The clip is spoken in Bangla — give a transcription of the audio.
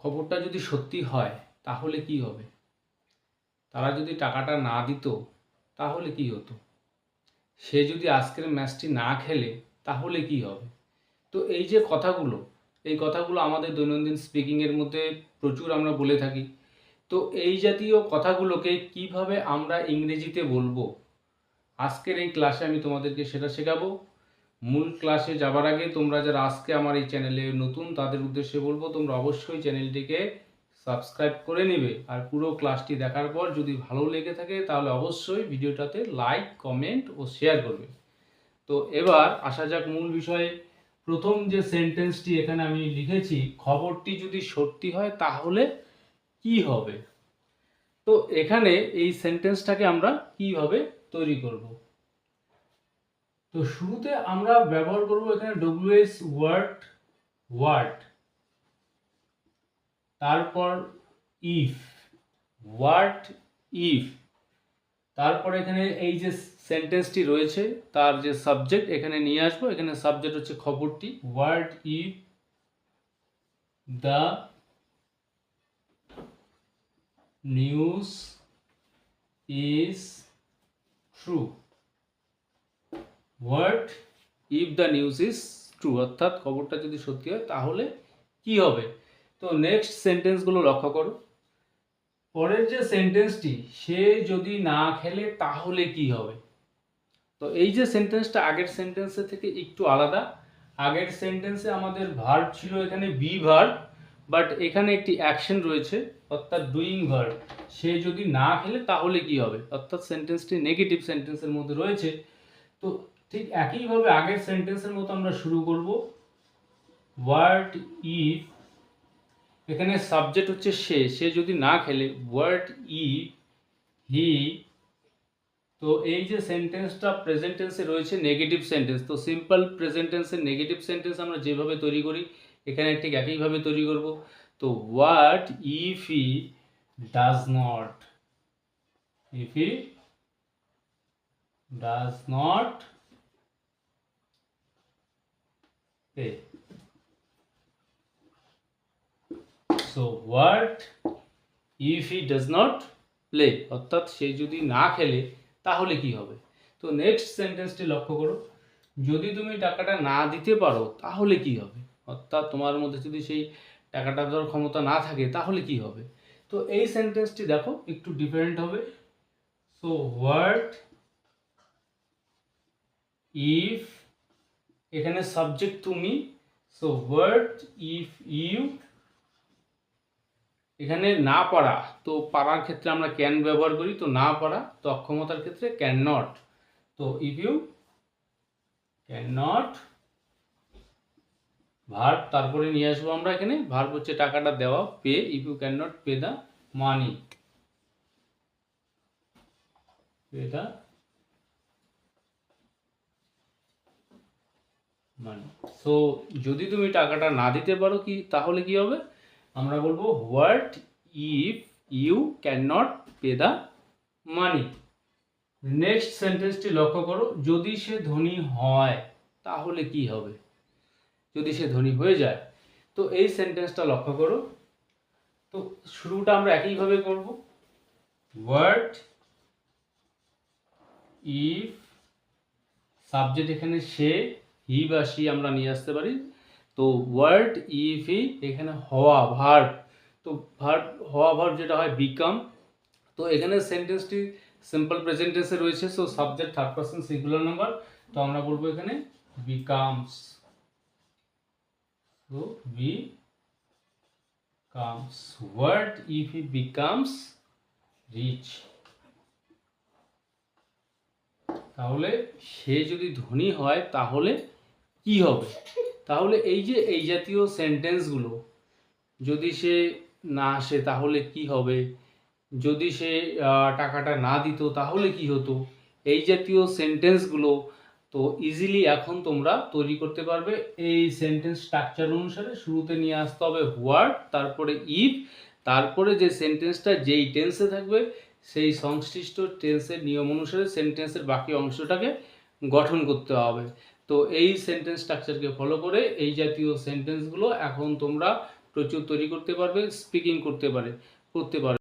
খবরটা যদি সত্যি হয়, তাহলে কি হবে? তারা যদি টাকাটা না দিত, তাহলে কি হতো? সে যদি আজকের ম্যাচটি না খেলে, তাহলে কি হবে? তো এই যে কথাগুলো, এই কথাগুলো আমাদের দৈনন্দিন স্পিকিংয়ের মধ্যে প্রচুর আমরা বলে থাকি। তো এই জাতীয় কথাগুলোকে কীভাবে আমরা ইংরেজিতে বলব? আজকের এই ক্লাসে আমি তোমাদেরকে সেটা শেখাবো। মূল ক্লাসে যাবার আগে তোমরা যারা আজকে আমার এই চ্যানেলে নতুন, তাদের উদ্দেশ্যে বলব তোমরা অবশ্যই চ্যানেলটিকে সাবস্ক্রাইব করে নেবে। আর পুরো ক্লাসটি দেখার পর যদি ভালো লেগে থাকে, তাহলে অবশ্যই ভিডিওটাতে লাইক কমেন্ট ও শেয়ার করবে। তো এবার আসা যাক মূল বিষয়ে। প্রথম যে সেন্টেন্সটি এখানে আমি লিখেছি, খবরটি যদি সত্যি হয়, তাহলে কি হবে? তো এখানে এই সেন্টেন্সটাকে আমরা কীভাবে তৈরি করব? তো শুরুতে আমরা ব্যবহার করব এখানে ডব্লিউএস ওয়ার্ড ওয়ার্ড তারপর ইফ ওয়ার্ড ইফ তারপর এখানে এই যে সেন্টেন্সটি রয়েছে, তার যে সাবজেক্ট এখানে নিয়ে আসব। এখানে সাবজেক্ট হচ্ছে খবরটি। What if the news is true what if the news is true? অর্থাৎ খবরটা যদি সত্যি হয়, তাহলে কি হবে? তো নেক্সট সেন্টেন্সগুলো লক্ষ্য করো। পরের যে সেন্টেন্সটি, সে যদি না খেলে, তাহলে কি হবে? তো এই যে সেন্টেন্সটা, আগের সেন্টেন্সের থেকে একটু আলাদা। আগের সেন্টেন্সে আমাদের ভার্ব ছিল এখানে বি ভার্ব বাট এখানে একটি অ্যাকশন রয়েছে, অর্থাৎ ডুইং ভার্ব সে যদি না খেলে, তাহলে কি হবে? অর্থাৎ সেন্টেন্সটি নেগেটিভ সেন্টেন্সের মধ্যে রয়েছে। তো ঠিক একইভাবে আগের সেন্টেন্সের মতো আমরা শুরু করব। ওয়ার্ড ইফ এখানে সাবজেক্ট হচ্ছে সে সে যদি না খেলে ওয়ার্ড ই হি তো এই যে সেন্টেন্সটা প্রেজেন্ট টেন্সে রয়েছে নেগেটিভ সেন্টেন্স তো সিম্পল প্রেজেন্ট টেন্সের নেগেটিভ সেন্টেন্স আমরা যেভাবে তৈরি করি, এখানে ঠিক একইভাবে তৈরি করব। তো what if he does not if he does not pay so what if he does not play অর্থাৎ সে যদি না খেলে, তাহলে কি হবে? তো নেক্সট সেন্টেন্সটি লক্ষ্য করো। যদি তুমি টাকাটা না দিতে পারো, তাহলে কি হবে? অর্থাৎ তোমার মধ্যে যদি সেই টাকাটা দেওয়ার ক্ষমতা না থাকে, তাহলে কি হবে? তো এই সেন্টেন্সটি দেখো, একটু ডিফারেন্ট হবে। সো হোয়াট ইফ এখানে সাবজেক্ট তুমি সো হোয়াট ইফ ইউ এখানে না পারা তো পারার ক্ষেত্রে আমরা ক্যান ব্যবহার করি, তো না পারা তো অক্ষমতার ক্ষেত্রে ক্যান নট তো if you can not verb তারপরে নিয়ে আসব আমরা এখানে ভার্ব হচ্ছে টাকাটা দেওয়া pay if you can not pay the money pay the money so যদি তুমি টাকাটা না দিতে পারো কি, তাহলে কি হবে? আমরা বলব what if you can not pay the money next সেন্টেন্সটি লক্ষ্য করো, যদি সে ধনী হয়, তাহলে কি হবে? যদি সে ধনী হয়ে যায়, তো এই সেন্টেন্সটা লক্ষ্য করো। তো শুরুটা আমরা একইভাবে করব। হোয়াট ইফ সাবজেক্ট এখানে সে হি বা সি আমরা নিয়ে আসতে পারি। তো ওয়ার্ড ইফ ই এখানে হওয়া ভার্ব তো ভার্ব হওয়া ভার্ব যেটা হয় বিকাম তো এখানে সেন্টেন্সটি সিম্পল প্রেজেন্টেন্সে রয়েছে so subject third person singular number তো আমরা বলব এখানে বিকামস তো be comes what if he becomes rich তাহলে সে যদি ধনী হয়, তাহলে কি হবে? তাহলে এই যে, এই জাতীয় সেন্টেন্সগুলো যদি সে না আসে তাহলে কি হবে? যদি সে টাকাটা না দিত তাহলে কি হতো? এই জাতীয় সেন্টেন্সগুলো তো ইজিলি এখন তোমরা তৈরি করতে পারবে। এই সেন্টেন্স স্ট্রাকচার অনুসারে শুরুতে নিয়ে আসতে হবে হোয়াট তারপরে ইফ তারপরে যে সেন্টেন্সটা যেই টেন্সে থাকবে, সেই সংশ্লিষ্ট টেন্সের নিয়ম অনুসারে সেন্টেন্সের বাকি অংশটাকে গঠন করতে হবে। তো এই সেন্টেন্স স্ট্রাকচারকে ফলো করে এই জাতীয় সেন্টেন্সগুলো এখন তোমরা প্রচুর তৈরি করতে পারবে স্পিকিং করতে পারে, করতে পারবে।